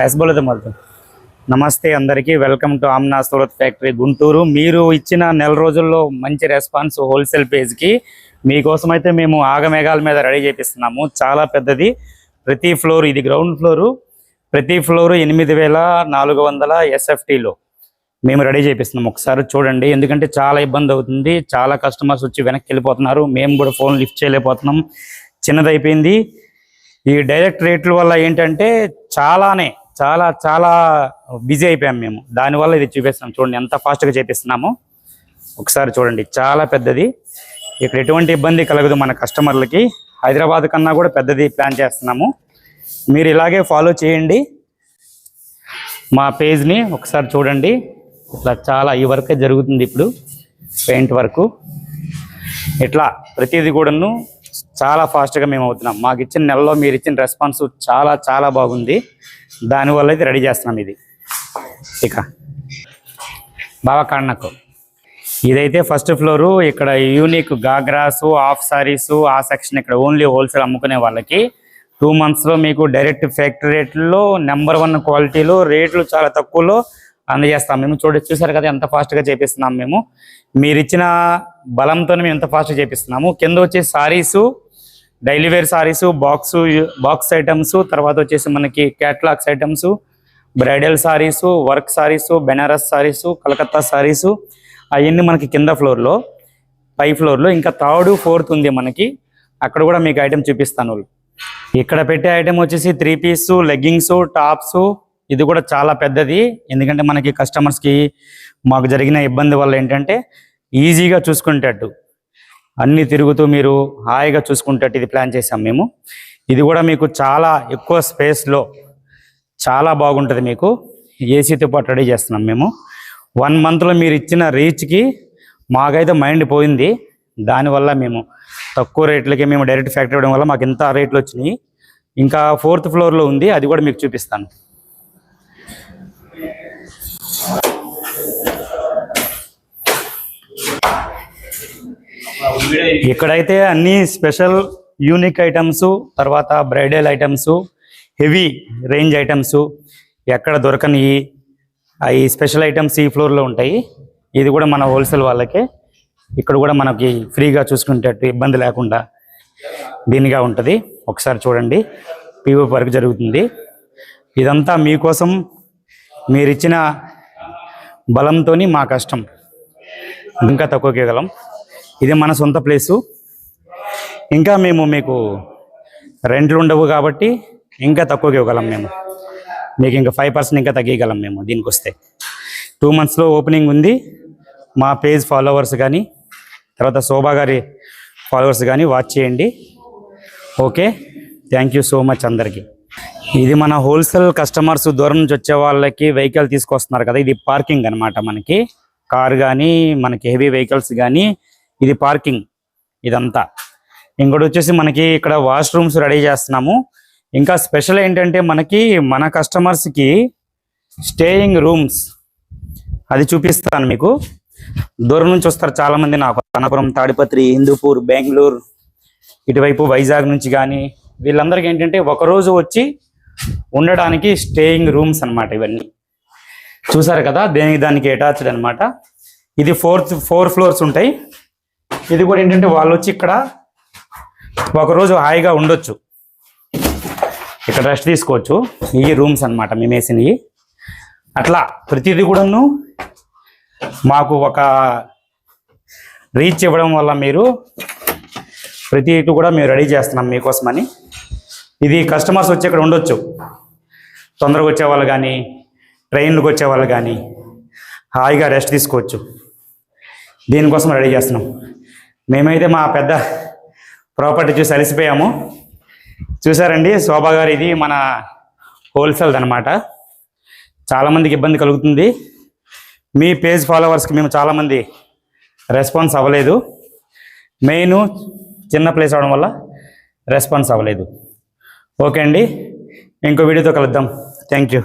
Pass బోలేదు నమస్తే అందరికీ. Welcome to Amna Surat factory Guntur. మీరు ఇచ్చిన నెల రోజుల్లో మంచి రెస్పాన్స్ హోల్సేల్ పేజ్కి మీకోసం అయితే మేము ఆగమేఘాల మీద రెడీ చేపిస్తున్నాము. చాలా పెద్దది. ప్రతి ఫ్లోర్ ఇది గ్రౌండ్ ఫ్లోరు ప్రతి ఫ్లోర్ ఎనిమిది వేల నాలుగు వందల ఎస్ఎఫ్టీలో మేము రెడీ చేపిస్తున్నాం ఒకసారి చూడండి. ఎందుకంటే చాలా ఇబ్బంది అవుతుంది. చాలా కస్టమర్స్ వచ్చి వెనక్కి వెళ్ళిపోతున్నారు. మేము కూడా ఫోన్ లిఫ్ట్ చేయలేకపోతున్నాం. చిన్నదైపోయింది. ఈ డైరెక్ట్ రేట్ల వల్ల ఏంటంటే చాలానే చాలా చాలా బిజీ అయిపోయాం మేము. దానివల్ల ఇది చూపిస్తున్నాం. చూడండి ఎంత ఫాస్ట్గా చేపిస్తున్నాము. ఒకసారి చూడండి చాలా పెద్దది. ఇక్కడ ఎటువంటి ఇబ్బంది కలగదు మన కస్టమర్లకి. హైదరాబాద్ కన్నా కూడా పెద్దది ప్లాన్ చేస్తున్నాము. మీరు ఇలాగే ఫాలో చేయండి. మా పేజ్ని ఒకసారి చూడండి. ఇట్లా చాలా ఈ వర్కే జరుగుతుంది ఇప్పుడు. Paint work. ఇట్లా ప్రతిదీ కూడాను చాలా ఫాస్ట్గా మేము అవుతున్నాం మాకు ఇచ్చిన నెలలో మీరు ఇచ్చిన రెస్పాన్స్ చాలా చాలా బాగుంది. దానివల్ల అయితే రెడీ చేస్తున్నాం ఇది. ఇక. బాబా కాణకు ఇదైతే ఫస్ట్ ఫ్లోరు ఇక్కడ యూనిక్ గాగ్రాస్ హాఫ్ సారీస్ ఆ సెక్షన్ ఇక్కడ ఓన్లీ హోల్సేల్ అమ్ముకునే వాళ్ళకి. టూ మంత్స్లో మీకు డైరెక్ట్ ఫ్యాక్టరీ రేట్లో నెంబర్ వన్ క్వాలిటీలో రేట్లు చాలా తక్కువలో అందజేస్తాం మేము. చూడ చూసారు కదా ఎంత ఫాస్ట్గా చేపిస్తున్నాం మేము. మీరు ఇచ్చిన బలంతో మేము ఎంత ఫాస్ట్గా చేపిస్తున్నాము. కింద వచ్చే saris daily wear saris box box items తర్వాత వచ్చేసి మనకి catalogues items bridal saris work saris Banaras saris Calcutta saris అవన్నీ మనకి కింద ఫ్లోర్లో పై ఫ్లోర్లో ఇంకా థర్డ్ ఫోర్త్ ఉంది మనకి. అక్కడ కూడా మీకు ఐటమ్ చూపిస్తాను. ఇక్కడ పెట్టే ఐటమ్ వచ్చేసి త్రీ పీస్ లెగ్గింగ్స్ టాప్స్ ఇది కూడా చాలా పెద్దది. ఎందుకంటే మనకి కస్టమర్స్కి మాకు జరిగిన ఇబ్బంది వల్ల ఏంటంటే ఈజీగా చూసుకునేటట్టు అన్నీ తిరుగుతూ మీరు హాయిగా చూసుకునేటట్టు ఇది ప్లాన్ చేసాం మేము. ఇది కూడా మీకు చాలా ఎక్కువ స్పేస్లో చాలా బాగుంటుంది మీకు. ఏసీతో పాటు రెడీ చేస్తున్నాం మేము. వన్ మంత్లో మీరు ఇచ్చిన రీచ్కి మాకైతే మైండ్ పోయింది. దానివల్ల మేము తక్కువ రేట్లకి మేము డైరెక్ట్ ఫ్యాక్టరీ ఇవ్వడం వల్ల మాకు ఇంత రేట్లు వచ్చినాయి. ఇంకా ఫోర్త్ ఫ్లోర్లో ఉంది. అది కూడా మీకు చూపిస్తాను. ఇక్కడైతే అన్ని స్పెషల్ యూనిక్ ఐటమ్స్ తర్వాత bridal items heavy range items ఎక్కడ దొరకని ఈ స్పెషల్ ఐటమ్స్ ఈ ఫ్లోర్లో ఉంటాయి. ఇది కూడా మన హోల్సేల్ వాళ్ళకే. ఇక్కడ కూడా మనకి ఫ్రీగా చూసుకునేటట్టు ఇబ్బంది లేకుండా దీనిగా ఉంటుంది. ఒకసారి చూడండి. పీవో వర్క్ జరుగుతుంది. ఇదంతా మీకోసం మీరిచ్చిన బలంతో మా కష్టం. ఇంకా తక్కువకి ఇవ్వగలం ఇది మన సొంత ప్లేసు. ఇంకా మేము మీకు రెంట్లు ఉండవు కాబట్టి ఇంకా తక్కువకి ఇవ్వగలం మేము. మీకు ఇంకా ఫైవ్ పర్సెంట్ ఇంకా తగ్గించగలం మేము దీనికి వస్తే టూ మంత్స్లో ఓపెనింగ్ ఉంది. మా పేజ్ ఫాలోవర్స్ కానీ తర్వాత శోభా గారి ఫాలోవర్స్ కానీ వాచ్ చేయండి. Okay thank you so much అందరికీ. ఇది మన హోల్సేల్ కస్టమర్స్ దూరం నుంచి వచ్చే వాళ్ళకి వెహికల్ తీసుకొస్తున్నారు కదా ఇది పార్కింగ్ అన్నమాట మనకి. కార్ కానీ మనకి హెవీ వెహికల్స్ కానీ ఇది పార్కింగ్ ఇదంతా. ఇంకోటి వచ్చేసి మనకి ఇక్కడ వాష్రూమ్స్ రెడీ చేస్తున్నాము. ఇంకా స్పెషల్ ఏంటంటే మనకి మన కస్టమర్స్కి స్టేయింగ్ రూమ్స్ అది చూపిస్తాను మీకు. దూరం నుంచి వస్తారు చాలా మంది నాకు. అనపురం తాడిపత్రి హిందూపూర్ బెంగళూరు ఇటువైపు వైజాగ్ నుంచి కానీ వీళ్ళందరికీ ఏంటంటే ఒకరోజు వచ్చి ఉండడానికి స్టేయింగ్ రూమ్స్ అన్నమాట ఇవన్నీ. చూసారు కదా? దేనికి దానికి అటాచ్డ్ అన్నమాట. ఇది ఫోర్త్ ఫోర్ ఫ్లోర్స్ ఉంటాయి. ఇది కూడా ఏంటంటే వాళ్ళు వచ్చి ఇక్కడ ఒకరోజు హాయిగా ఉండొచ్చు. ఇక్కడ రెస్ట్ తీసుకోవచ్చు. ఇవి రూమ్స్ అన్నమాట మేము వేసినవి. అట్లా ప్రతిదీ కూడాను మాకు ఒక రీచ్ ఇవ్వడం వల్ల మీరు ప్రతి ఇటు కూడా మేము రెడీ చేస్తున్నాం మీకోసమని. ఇది కస్టమర్స్ వచ్చి ఇక్కడ ఉండొచ్చు. తొందరగా వచ్చే వాళ్ళు కానీ ట్రైన్లకు వచ్చే వాళ్ళు కానీ హాయిగా రెస్ట్ తీసుకోవచ్చు. దీనికోసం రెడీ చేస్తున్నాం. మేమైతే మా పెద్ద ప్రాపర్టీ చూసి అలసిపోయాము. చూసారండి శోభా గారు ఇది మన హోల్సేల్ది అనమాట చాలామందికి ఇబ్బంది కలుగుతుంది. మీ పేజ్ ఫాలోవర్స్కి మేము చాలామంది రెస్పాన్స్ అవ్వలేదు. మెయిన్ చిన్న ప్లేస్ అవడం వల్ల రెస్పాన్స్ అవ్వలేదు. ఓకే అండి. ఇంకో వీడియోతో కలుద్దాం. Thank you.